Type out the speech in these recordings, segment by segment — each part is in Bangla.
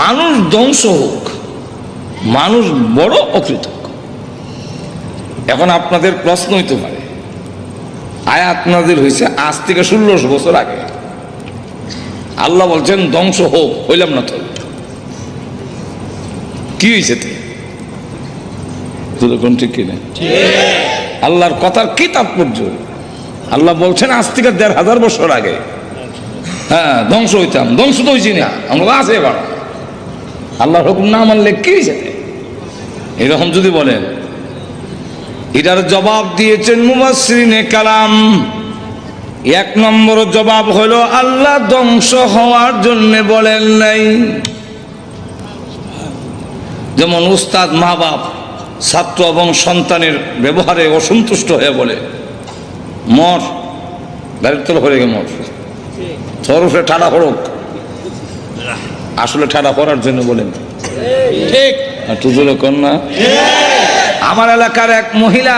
মানুষ ধ্বংস হোক, মানুষ বড় অকৃতজ্ঞ। এখন আপনাদের প্রশ্ন হইতে পারে, আয়াত নাজিল হয়েছে আজ থেকে ষোলোশো বছর আগে। আল্লাহ বলছেন, ধ্বংস হোক, হইলাম না তো। কি হয়েছে তে? কোন ঠিক কিনা? আল্লাহর কথার কি তাৎপর্য? আল্লাহ বলছেন, আজ থেকে দেড় হাজার বছর আগে। হ্যাঁ ধ্বংস হইতাম। ধ্বংস তো হয়েছি না। আমরা আছে এবার। আল্লাহর হুকুম না মানলে কি হয়েছে এরকম যদি বলেন এটার জবাব দিয়েছেন মুবাসরিনে কালাম। এক নম্বর জবাব হলো আল্লাহ ধ্বংস হওয়ার জন্য বলেন নাই। যেমন উস্তাদ মা বাপ ছাত্র এবং সন্তানের ব্যবহারে অসন্তুষ্ট হয়ে বলে মর তল হয়ে গে মর। উপরে ঠাডা হরক। আসলে ঠাডা করার জন্য বলেন। ঠিক? তুজুলে কন্যা আমার এলাকার এক মহিলা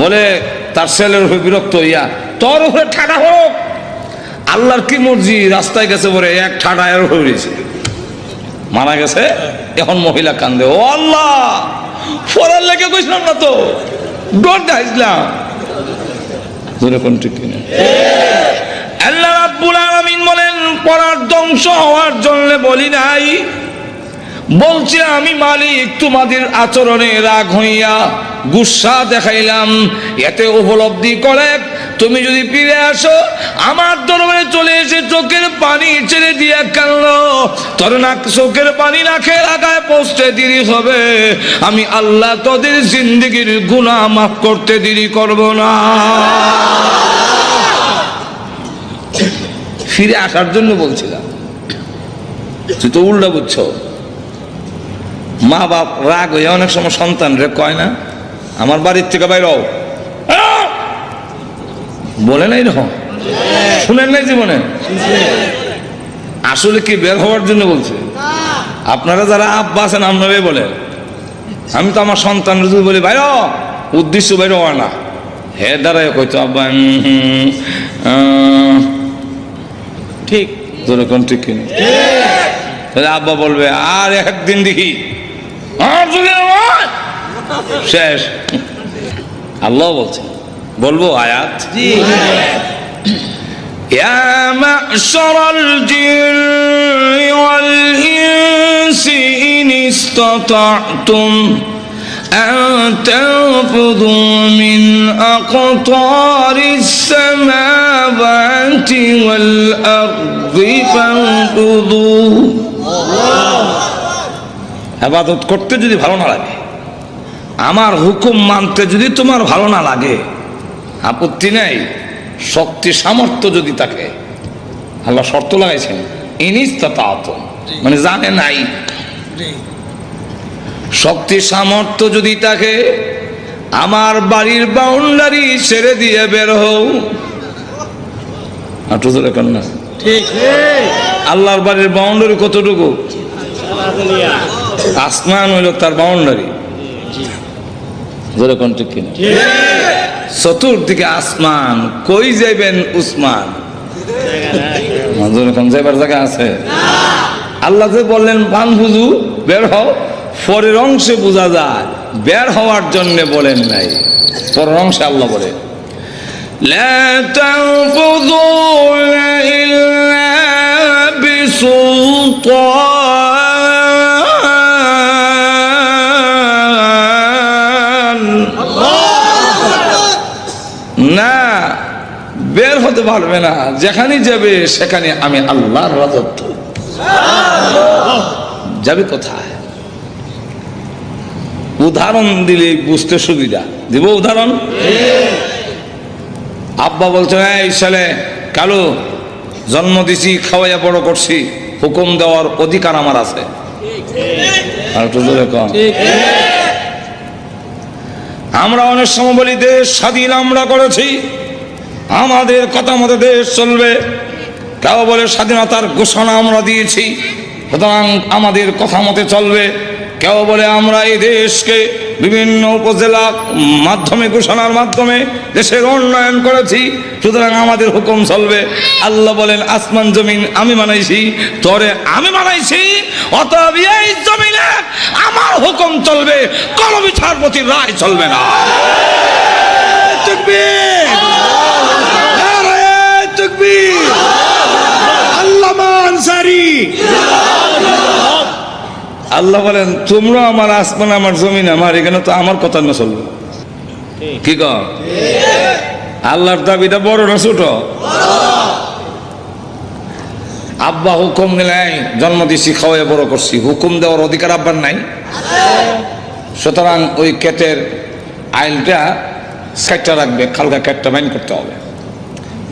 বলে, তার ছেলের উপরে বিরক্ত হইয়া, তোর উপরে ঠাডা হোক। আল্লাহর কি মর্জি রাস্তায় গেছে বলে এক ঠাডা এর উপরে উড়েছে। মারা গেছে? এখন মহিলা কান্দে, ও আল্লাহ, ফরার লেগে কইছিলাম না তো। ডর দেখাইছিলাম। কোন ঠিক কিনা। আল্লাহ রাব্বুল আলামিন বলেন, পরার ধ্বংস হওয়ার জন্য বলি নাই। বলছে, আমি মালিক, তোমাদের আচরণে রাগ হইয়া গুসা দেখাইলাম। এতে উপলব্ধি করে, তুমি যদি ফিরে আসো, আমার দরবারে চলে এসে চোখের পানি ছেড়ে দিয়ে কানলো তোর না চোখের পানি না খেয়ে লাগায় পৌঁছতে দেরি হবে। আমি আল্লাহ তোদের জিন্দগির গুনাহ মাফ করতে দেরি করব না। ফিরে আসার জন্য বলছিলাম। তুই তো উল্টা বুঝছ। মা বাপ রাগ হয়ে অনেক সময় সন্তান রে কয় না, আমার বাড়ির থেকে বাইর! বলে নাই রকম শুনেন নাই জীবনে? আসলে কি বের হওয়ার জন্য বলছে? আপনারা যারা আব্বা আছেন, আপনারাই বলেন আমি তো আমার সন্তান যদি বলি ভাই উদ্দেশ্য বাইর হওয়া না। হে দাঁড়ায় কইতো, আব্বা ঠিক তোর কোন ঠিক কিনা তাহলে আব্বা বলবে আর একদিন দেখি আর যদি না হয়, শেষ আল্লাহ বলছে বলবো আয়াত জি يا معشر الجن والإنس إن استطعتم أن تنفذوا من أقطار السماوات والأرض فانفذوا আবাদত করতে যদি ভালো না লাগে আমার হুকুম মানতে যদি তোমার ভালো না লাগে আপত্তি নেই শক্তি সামর্থ্য যদি থাকে আল্লাহ শর্ত লাগাইছেন ইনিস তাত মানে জানে নাই শক্তি সামর্থ্য যদি থাকে আমার বাড়ির বাউন্ডারি ছেড়ে দিয়ে বের হও। আটু ধরে কেন না ঠিক। আল্লাহর বাড়ির বাউন্ডারি কতটুকু? আসমান হইল তার বাউন্ডারি। যেরকম ঠিক কিনা? চতুর্দিকে আসমান কই যাইবেন উসমান? যেরকম যাইবার জায়গা আছে? আল্লাহ যে বললেন পান বুঝু বের হও। পরের অংশে বোঝা যায়, বের হওয়ার জন্য বলেন নাই। পরের অংশে আল্লাহ বলে না, বের হতে পারবে না। যেখানে যাবে, সেখানে আমি আল্লাহর রাজত্ব। যাবে কোথায়? উদাহরণ দিলে বুঝতে সুবিধা। দিব উদাহরণ? আব্বা বলছেন এই ছেলে, কালো, জন্ম দিছি, খাওয়াইয়া বড় করছি, হুকুম দেওয়ার অধিকার আমার আছে। আমরা অনেক সময় বলি, দেশ স্বাধীন আমরা করেছি, আমাদের কথা মতো দেশ চলবে। কেউ বলে, স্বাধীনতার ঘোষণা আমরা দিয়েছি, সুতরাং আমাদের কথা মতে চলবে। কেউ বলে আমরা এই দেশকে বিভিন্ন উপজেলা মাধ্যমে ঘোষণার মাধ্যমে দেশের উন্নয়ন করেছি সুতরাং আমাদের হুকুম চলবে। আল্লাহ বলেন আসমান জমিন আমি বানাইছি তরে আমি বানাইছি অতএব এই জমিনে আমার হুকুম চলবে কোন বিচারপতির রায় চলবে না। আল্লামা আনসারী আল্লাহ বলেন তোমরা আমার আসমান আমার জমিন আমার এখানে তো আমার কথা না চলবে। কি ক আল্লাহর দাবিটা বড় না ছোট? আব্বা হুকুম দিলাই জন্ম দিছি খাওয়াই বড় করছি। হুকুম দেওয়ার অধিকার আব্বার নাই। সুতরাং ওই কেটের আইলটা সাইটটা রাখবে খালকা কেটটা বাইন করতে হবে।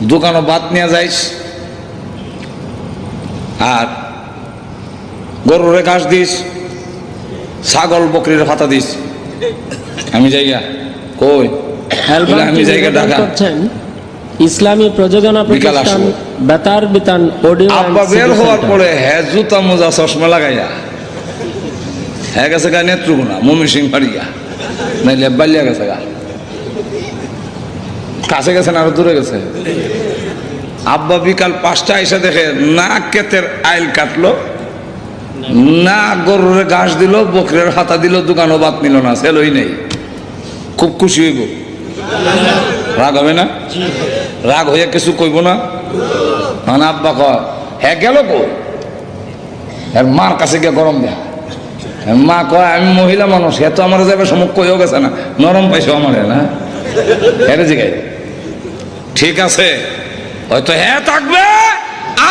দোকানও বাদ নিয়ে যাইস। আর গরুরে ঘাস দিস ছাগল বকরির ফাতা দিস। আমি যাইয়া কই? আমি জায়গা ঢাকা। ইসলামী প্রযোজনা প্রতিষ্ঠান বেতার বিতান অডিও আব্বা বের হওয়ার পরে হ্যাঁ জুতা মোজা চশমা লাগাইয়া। হ্যাঁ গেছে গা নেত্রকোনা মমি সিং ফাড়িয়া। নাইলে বালিয়া গেছে গা। কাছে গেছে না আরও দূরে গেছে? আব্বা বিকাল পাঁচটা এসে দেখে না কেতের আইল কাটলো। না, গরুর ঘাস দিল, বকরের হাতা দিল, দোকানও বাদ নিল না, সেলই নেই। খুব খুশি হইব। রাগ হবে না? রাগ হইয়া কিছু কইব না? মানে আব্বা কয় হ্যাঁ গেল কো এর মার কাছে গিয়ে গরম দেয়া। মা কয়, আমি মহিলা মানুষ, হে তো আমার যাবে সমুখ কইও গেছে না, নরম পাইছো আমারে, না? হ্যাঁ জিগাই। ঠিক আছে, হয়তো হ্যাঁ থাকবে।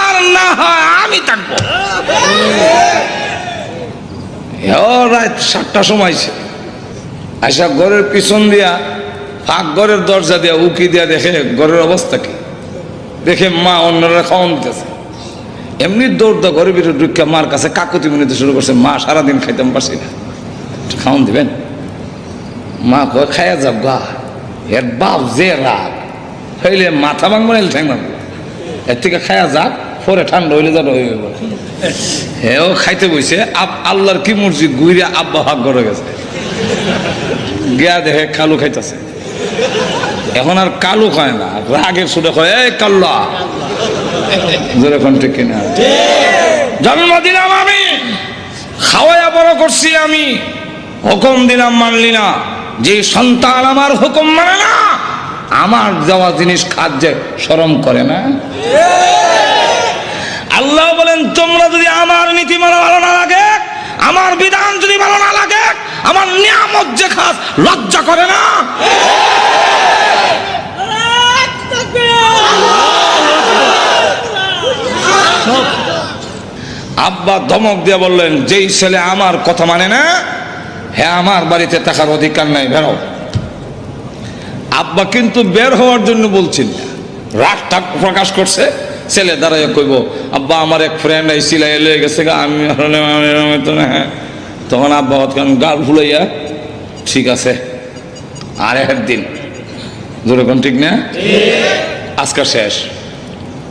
আর না হয় আমি থাকব। রাত সাতটার সময় ছে। আইসা ঘরের পিছন দিয়া ফাঁক ঘরের দরজা দিয়া, উকি দিয়া দেখে ঘরের অবস্থা কি? দেখে মা অন্যরা খাওয়ান দিতেছে। এমনি দৌড় দা ঘরের ভিতরে ঢুকিয়া মার কাছে কাকুতি মিনিতে শুরু করছে, মা, সারাদিন খাইতাম পারছি না। খাওয়ান দিবেন? মা কয়, খাইয়া যাও গা। এর বাপ যে রাগ। হইলে মাথা ভাঙবো না ঠ্যাং ভাঙবো? এর থেকে খাইয়া যাক পরে ঠান্ডা হইলে যাবে হয়ে হেও খাইতে বইছে আল্লাহর কি মর্জি গুইরে আব্বা ভাগ করে গেছে। গিয়া দেখে কালু খাইতেছে। এখন আর কালু খায় না, রাগের সুরে কয়, এই কাল্লা। জোরে কোন ঠিক কিনা। জন্ম দিলাম আমি, খাওয়াইয়া বড় করছি আমি। হুকুম দিলাম মানলি না, যে সন্তান আমার হুকুম মানে না। আমার যাওয়া জিনিস খাদ্যে শরম করে না? আল্লাহ বলেন, তোমরা যদি আমার নীতি মানা ভালো না লাগে, আমার বিধান যদি ভালো না লাগে, আমার নিয়ামত যে খাস, লজ্জা করে না? আব্বা ধমক দিয়ে বললেন, যেই ছেলে আমার কথা মানে না হ্যাঁ আমার বাড়িতে থাকার অধিকার নাই, বেরো। আব্বা কিন্তু বের হওয়ার জন্য বলছেন না রাগটা প্রকাশ করছে ছেলে দাঁড়াইয়া কইব আব্বা আমার এক ফ্রেন্ড এই সিলাই লয়ে গেছে আমি হ্যাঁ। তখন আব্বা অতক্ষণ গাল ফুলাইয়া ঠিক আছে আর একদিন যেরকম ঠিক না? আজকাল শেষ।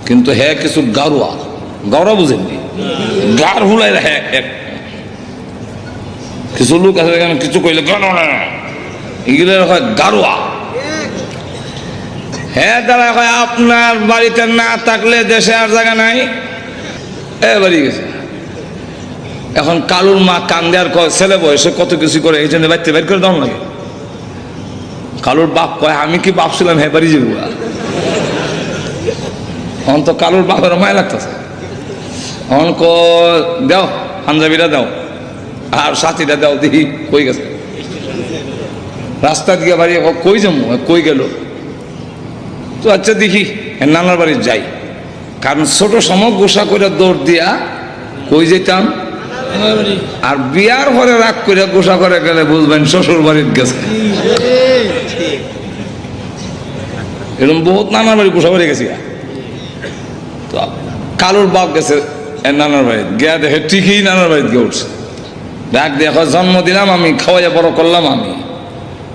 কিন্তু হ্যাঁ কিছু গারুয়া গাওরা বুঝেননি? গার হুলাই হ্যাঁ এক কিছু লোক আছে কিছু কইলে এগুলো হয় গারুয়া। হ্যাঁ কয়, আপনার বাড়িতে না থাকলে দেশে আর জায়গা নাই? এ, বাড়ি গেছে। এখন কালুর মা কান্দে আর কয়, ছেলে বয়সে কত কিছু করে? এই জন্য বাড়িতে বের করে দাও লাগে কালুর বাপ কয়, আমি কি বাপ ছিলাম হ্যাঁ বাড়ি যাব? এখন তো কালুর বাপের মায় লাগতেছে। এখন ক দাও, পাঞ্জাবিটা দাও, আর সাথীটা দাও, দেখি কই গেছে? রাস্তা দিয়ে বাড়ি, কই যাব? কই গেল? তো আচ্ছা দেখি নানার বাড়ি যাই। কারণ ছোট সময় গোসা করে দৌড় দিয়া কই যেতাম? আর বিয়ার পরে রাগ করে গোসা করে গেলে বুঝবেন শ্বশুর বাড়ির গেছে। এরকম বহুত নানার বাড়ি গোসা বাড়ি গেছি তো কালুর বাপ গেছে নানার বাড়ি গিয়া দেখে ঠিকই নানার বাড়িতে গিয়ে উঠছে। ডাক দেখো জন্ম দিলাম আমি খাওয়াইয়া বড় করলাম আমি।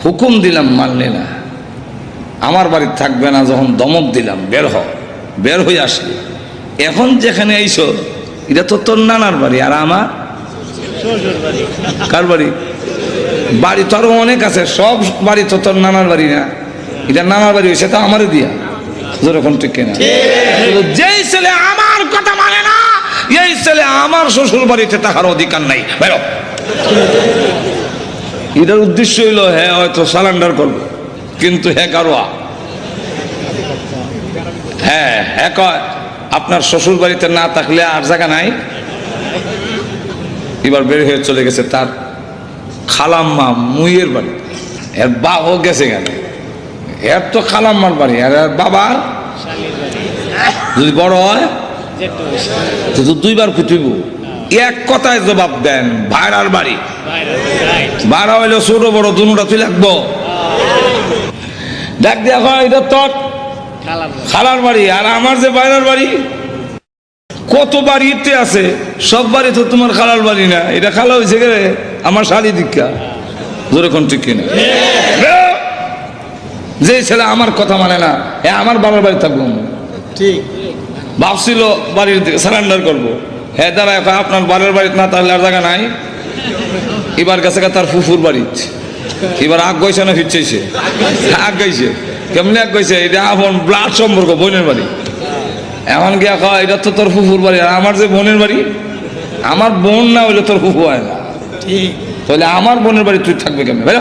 হুকুম দিলাম মানলি না। আমার বাড়িতে থাকবে না, যখন দমক দিলাম, বের হ। বের হয়ে আসলি। এখন যেখানে আইছো এটা তো তোর নানার বাড়ি, আর আমার? কার বাড়ি? বাড়ি তো আরও অনেক আছে, সব বাড়ি তো তোর নানার বাড়ি না। এটা নানার বাড়ি হয়েছে, তো আমারই দিয়া। যেরকম ঠিক কিনা? যেই ছেলে আমার কথা মানে না, এই ছেলে আমার শ্বশুর বাড়িতে থাকার অধিকার নাই। বেরো। এটার উদ্দেশ্য হইল হ্যাঁ হয়তো সালান্ডার করব। কিন্তু হ্যাঁ কারোয়া হ্যাঁ হ্যাঁ আপনার শ্বশুর বাড়িতে না থাকলে আর জায়গা নাই। এবার বের হয়ে চলে গেছে তার খালাম্মা মুইয়ের বাড়ি। এর বাবাও গেছে কেন এর তো খালাম্মার বাড়ি, আর এর বাবার যদি বড় হয়, তো দুইবার খুঁটিব এক কথায় জবাব দেন, ভাইরার বাড়ি। ভাড়া হইলে ছোট বড়, দুটা তুই লাগবো ডাক দিয়া হয় এটা তোর খালার বাড়ি। আর আমার যে বাইরের বাড়ি কত বাড়িতে আছে সব বাড়ি তো তোমার খালার বাড়ি না। এটা খালা হয়েছে গেলে আমার শাড়ি দীক্ষা জোরে কোন ঠিক কিনা? যে ছেলে আমার কথা মানে না এ আমার বাবার বাড়ি থাকব ঠিক। ভাবছিল বাড়ির দিকে সারেন্ডার করব। হ্যাঁ দাঁড়া এখন আপনার বাড়ির বাড়িতে না তাহলে আর জায়গা নাই। এবার গা তার ফুফুর বাড়ি। এবার আগ গইছে না ফিরছে আগ গাইছে কেমনি আগ গইছে এটা আপন ব্লাড সম্পর্ক বোনের বাড়ি। এমন গিয়া কয় এটা তো তোর ফুফুর বাড়ি আর আমার যে বোনের বাড়ি আমার বোন না হইলে তোর ফুফু হয় না। তাহলে আমার বোনের বাড়ি তুই থাকবে কেমন? ভাই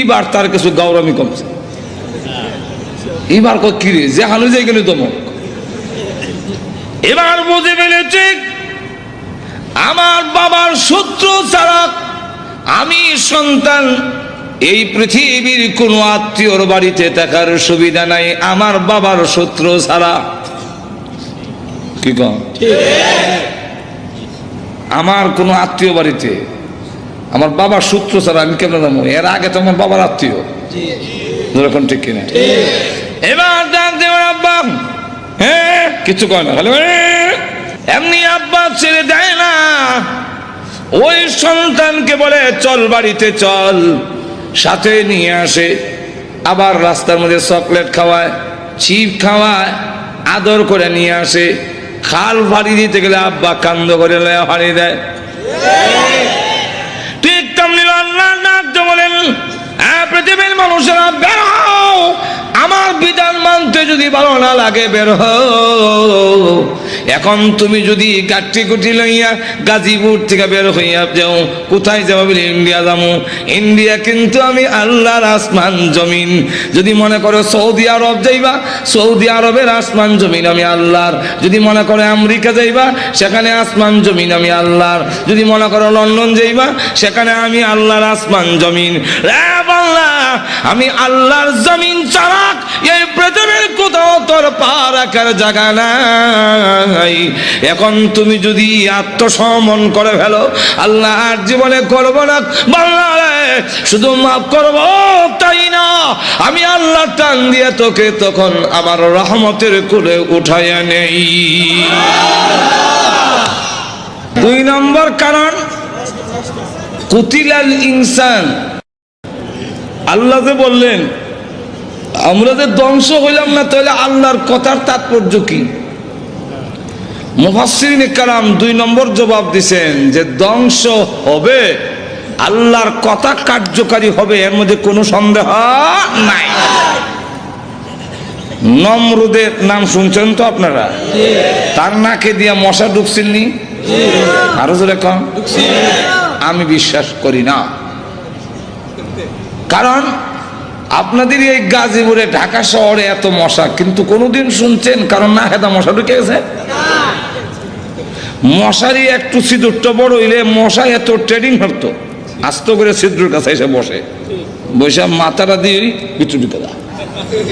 এবার তার কিছু গৌরমী কমছে। এবার কই কিরে যে হানু যাই গেলে তমক এবার বুঝে ফেলেছে আমার বাবার শত্রু ছাড়া আমি সন্তান, এই পৃথিবীর কোনো আত্মীয়র বাড়িতে থাকার সুবিধা নাই, আমার বাবার শত্রু ছাড়া। কি আমার কোনো আত্মীয় বাড়িতে আমার বাবার সূত্র ছাড়া আমি কেমন যাব? এর আগে তো আমার বাবার আত্মীয়। ঠিক কিনা? এবার ডাক দেওয়ার আব্বা। হ্যাঁ কিছু কয় না হ্যাঁ। এমনি আব্বা ছেড়ে দেয় না। ওই সন্তানকে বলে, চল বাড়িতে, চল। সাথে নিয়ে আসে, আবার রাস্তার মধ্যে চকলেট খাওয়ায় চিপ খাওয়ায়, আদর করে নিয়ে আসে। খাল ভাড়ি দিতে গেলে আব্বা কান্দ করে ভাড়ি দেয়। ঠিক তেমনি হ্যাঁ পৃথিবীর মানুষেরা বের আমার বিধান মানতে যদি ভালো না লাগে, বের হও। এখন তুমি যদি গাঠি গুটি লইয়া গাজীপুর থেকে বের হইয়া যাও, কোথায় যাব বলে ইন্ডিয়া যাব ইন্ডিয়া কিন্তু আমি আল্লাহর আসমান জমিন। যদি মনে করো সৌদি আরব যাইবা, সৌদি আরবের আসমান জমিন আমি আল্লাহর। যদি মনে করো আমেরিকা যাইবা, সেখানে আসমান জমিন আমি আল্লাহর। যদি মনে করো লন্ডন যাইবা, সেখানে আমি আল্লাহর আসমান জমিন। আমি আল্লাহর জমিন ছাড়া এই পৃথিবীর কোথাও তোর পা রাখার জায়গা নাই এখন তুমি যদি আত্মসমন করে ফেলো আল্লাহ আর জীবনে করব না বাংলা শুধু মাফ করব, তাই না? আমি আল্লাহ টান দিয়ে তোকে তখন আমার রহমতের কুলে উঠাইয়া নেই। দুই নম্বর কারণ, কুতিলাল ইনসান। আল্লাহ যে বললেন, আমরা যে ধ্বংস হইলাম না, তাহলে আল্লাহর কথার তাৎপর্য কি? মুফাসসিরিন কালাম দুই নম্বর জবাব দিছেন যে ধ্বংস হবে, আল্লাহর কথা কার্যকারী হবে, এর মধ্যে কোনো সন্দেহ নাই। নমরুদের নাম শুনছেন তো আপনারা? তার নাকে দিয়া মশা ঢুকছিলনি আরও জোরে কম আমি বিশ্বাস করি না। কারণ আপনাদের এই গাজীপুরে, ঢাকা শহরে এত মশা, কিন্তু কোনোদিন শুনছেন কারণ না খেতা মশা ঢুকে গেছে? মশারি একটু সিঁদুরটা বড় হইলে মশা এত ট্রেডিং হতো আস্ত করে সিঁদুর কাছে এসে বসে। বসে মাথাটা দিয়ে পিছু ঢুকে দেয়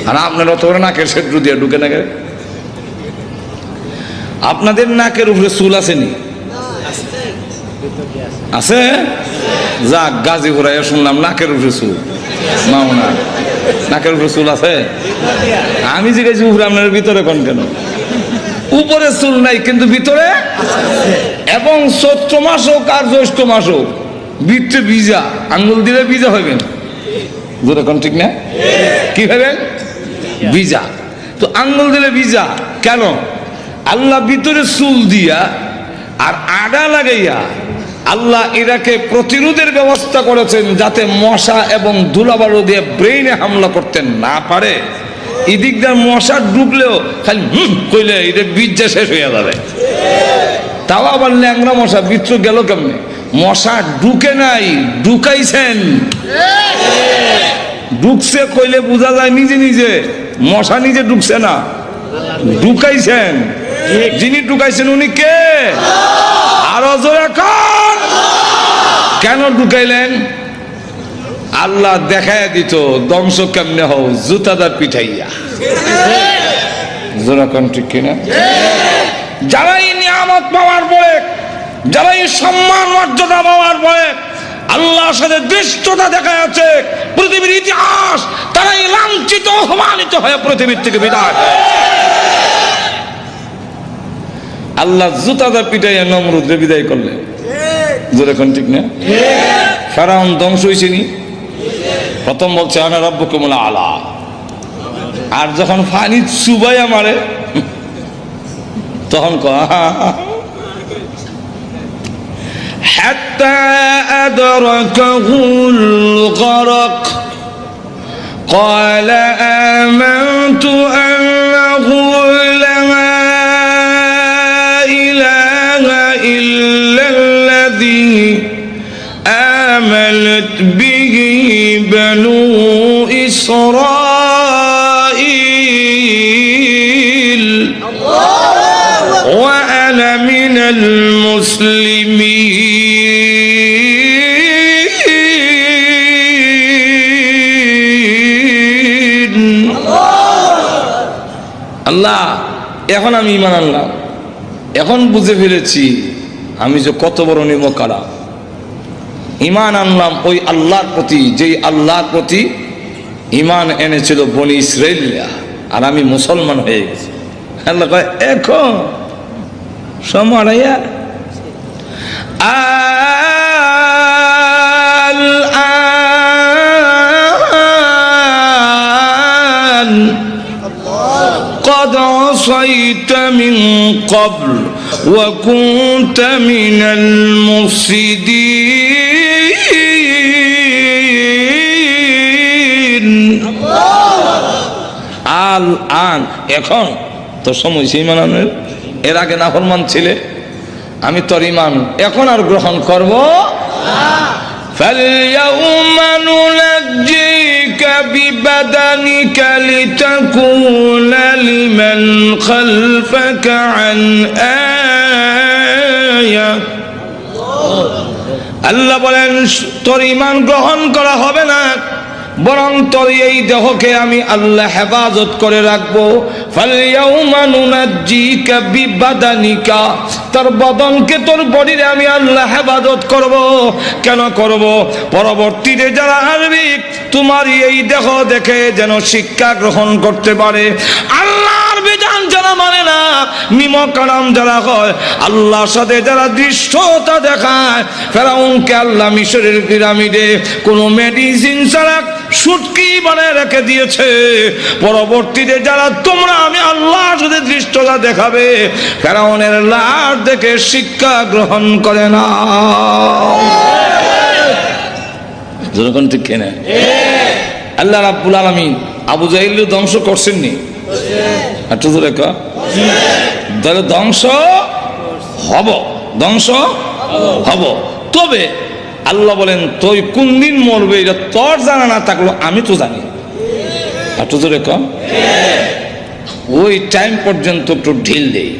আর আপনার অত করে নাকের সেদ্র দিয়ে ঢুকে না আপনাদের নাকের উপরে চুল আসেনি? আছে? যাক গাজী ঘুরাইয়া শুনলাম নাকের উপরে চুল। মাও না নাকের উপরে চুল আছে? আমি জিজ্ঞেস উপরে আপনার ভিতরে কোন কেন? উপরে চুল নাই, কিন্তু ভিতরে এবং চৈত্র মাস হোক আর জ্যৈষ্ঠ মাস হোক, ভিতরে ভিজা, আঙ্গুল দিলে ভিজা হইবেন। যেটা কোন ঠিক না? কি হইবেন? ভিজা। তো আঙ্গুল দিলে ভিজা, কেন? আল্লাহ ভিতরে চুল দিয়া আর আডা লাগাইয়া আল্লাহ ইরাকে প্রতিরোধের ব্যবস্থা করেছেন যাতে মশা এবং ধুলাবালু দিয়ে ব্রেইনে হামলা করতে না পারে। এদিকদার মশা ঢুকলেও খালি হুম কইলে এটা বীর্যা শেষ হয়ে যাবে। তাও আবার ল্যাংরা মশা বিত্র গেল কেমনে? মশা ঢুকে নাই, ঢুকাইছেন। ঢুকছে কইলে বোঝা যায় নিজে নিজে, মশা নিজে ঢুকছে না, ঢুকাইছেন। যিনি ঢুকাইছেন উনি কে? আরও জোরে কেন ঢুকাইলেন? আল্লাহ দেখায় দিত, ধ্বংস কেমনে হও? জুতাদার পিঠাইয়া। জোরা কন ঠিক কিনা? যারা এই নিয়ামত পাওয়ার পরে যারা এই সম্মান, মর্যাদা পাওয়ার পরে, আল্লাহর সাথে দৃষ্টতা দেখা যাচ্ছে পৃথিবীর ইতিহাস, তারাই লাঞ্ছিত, অপমানিত হয়ে পৃথিবীর থেকে বিদায় আল্লাহ জুতাদা পিটাইয়া নমরুদ্রে বিদায় করলেন। জোরে ঠিক না ফেরাউন ধ্বংস হয়েছে নি? প্রথম বলছে আনা রব্য কমলা আলা আর যখন ফানি চুবাইয়া মারে তখন ক حتى أدركه الغرق قال آمنت أنه إسرائيل وأنا من المسلمين আল্লাহ এখন আমি ইমান আনলাম এখন বুঝে ফেলেছি আমি যে কত বড় নিমকারা ইমান আনলাম ওই আল্লাহর প্রতি যেই আল্লাহর প্রতি ইমান এনেছিল বনি ইসরাইলিয়া আর আমি মুসলমান হয়ে গেছি আল্লাহ কয় এখন সমারাইয়া الآن قد عصيت من قبل وكنت من المفسدين আল আন এখন তোর সময় সেই মানানোর এর আগে নাফরমান ছিলে আমি তোর ইমান এখন আর গ্রহণ করব فاليوم ننجيك ببدنك لتكون لمن خلفك عن آية আল্লাহ বলেন তোর ইমান গ্রহণ করা হবে না বরং তোর এই দেহকে আমি আল্লাহ হেফাজত করে রাখব। তার বদনকে তোর বডিরে আমি আল্লাহ হেফাজত করব। কেন করব? পরবর্তীতে যারা আসবি তোমার এই দেহ দেখে যেন শিক্ষা গ্রহণ করতে পারে। আল্লাহর বিধান যারা মানে না মিম কালাম যারা হয়, আল্লাহর সাথে যারা দৃশ্যতা দেখায়, ফেরাউনকে আল্লাহ মিশরের পিরামিডে কোনো মেডিসিন ছাড়া সুটকি বানায় রেখে দিয়েছে। পরবর্তীতে যারা তোমরা আমি আল্লাহর সাথে দৃষ্টতা দেখাবে, ফেরাউনের লাশ দেখে শিক্ষা গ্রহণ করে না। যেরকম ঠিক কেনে? আল্লাহ রাব্বুল আলামিন আবু জাহিল ধ্বংস করছেননি। একটু জোরে ক তাহলে ধ্বংস হব ধ্বংস হব। তবে আল্লাহ বলেন, তুই কোন দিন মরবে, এটা তোর জানা না থাকল আমি তো জানি। একটু জোরে ক ওই টাইম পর্যন্ত একটু ঢিল দেই